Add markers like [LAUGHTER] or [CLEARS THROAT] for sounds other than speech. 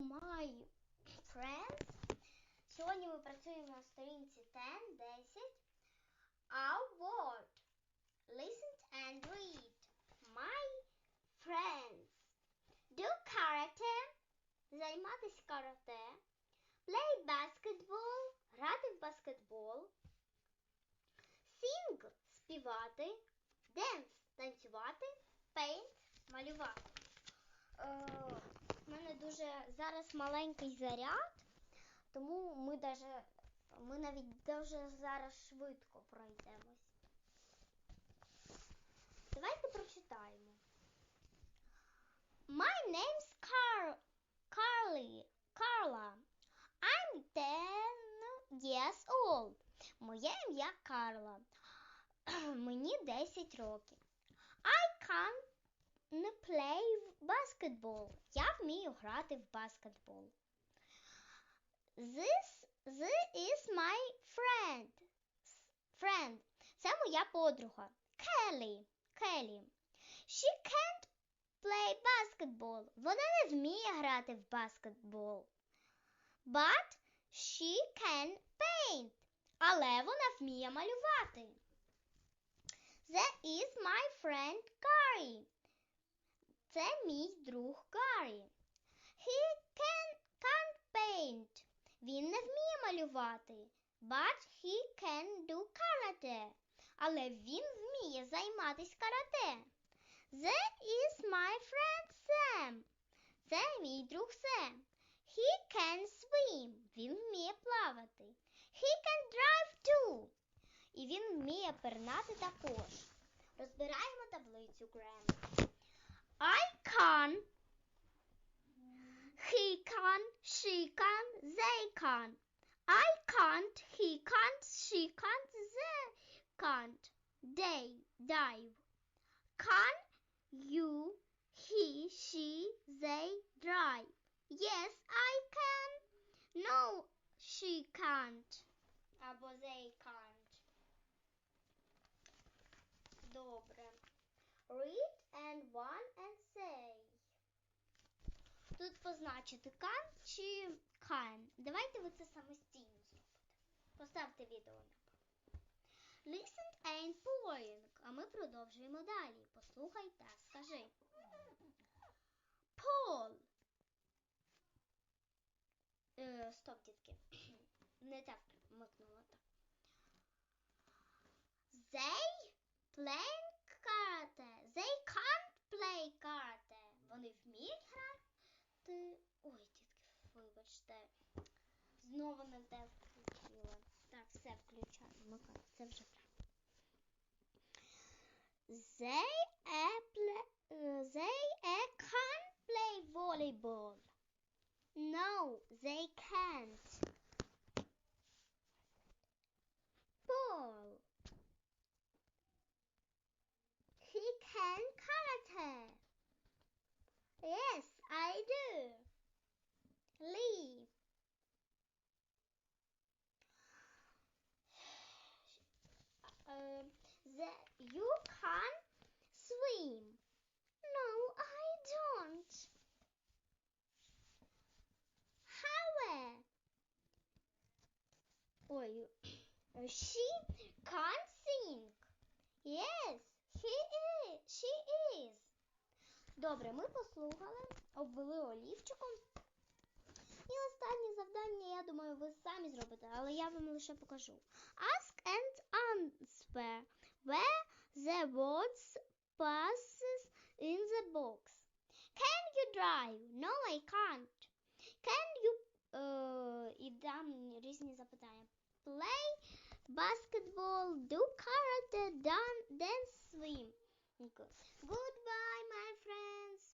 My friends. Сьогодні ми працюємо на сторінці 10, 10. Our word. Listen and read. My friends. Do karate. Займатися карате. Play basketball. Грати в баскетбол. Sing – співати. Dance – танцювати. Paint – малювати. Е, У мене дуже зараз маленький заряд, тому ми даже, ми навіть дуже зараз швидко пройдемось. Давайте прочитаємо. My name's Car Carly. Carla. I'm 10 years old. Моє ім'я Карла. [CLEARS THROAT] Мені 10 років. I can play basketball. Я вмію грати в баскетбол. This, this is my friend. Friend. Це моя подруга. She can't play basketball. Вона не вміє грати в баскетбол. But she can paint. Але вона вміє малювати. That is my friend Gary. Це мій друг Гаррі. He can, can't paint. Він не вміє малювати. But he can do karate. Але він вміє займатися карате. That is my friend Sam. Це мій друг Сем. He can swim. Він вміє плавати. He can drive too. І він вміє пернати також. Розбираємо таблицю grammar. I can. He can, she can, they can. I can't, he can't, she can't, they can't. They dive. Can you, he, she, they drive? Yes, I can. No, she can't. Або they can't. Добре. Read Тут позначити can чи can. Давайте ви це самостійно зробите. Поставте відео на паузу. Listen and point. А ми продовжуємо далі. Послухай та скажи. Paul. Е, стоп, дітки. [CLEARS THROAT] Не так микнула так. They playing karate. They can't play karate. Вони вміють грати. Ой, дітки, вибачте. Знову не те включила. Так, все включаю. Вмикаю. Це вже правильно. They a play, they a can't play volleyball. No, they can't. Paul. He can karate. Yes, I do. Lee. Uh, the, you can swim. No, I don't. However, ой, she can't sing. Yes, he is. She is. Добре, ми послухали, обвели олівчиком. І останнє завдання, я думаю, ви самі зробите, але я вам лише покажу. Ask and answer where the words passes in the box. Can you drive? No, I can't. Can you е, і дам різні запитання. Play basketball, do karate, dan- dance, swim. Goodbye, my friends.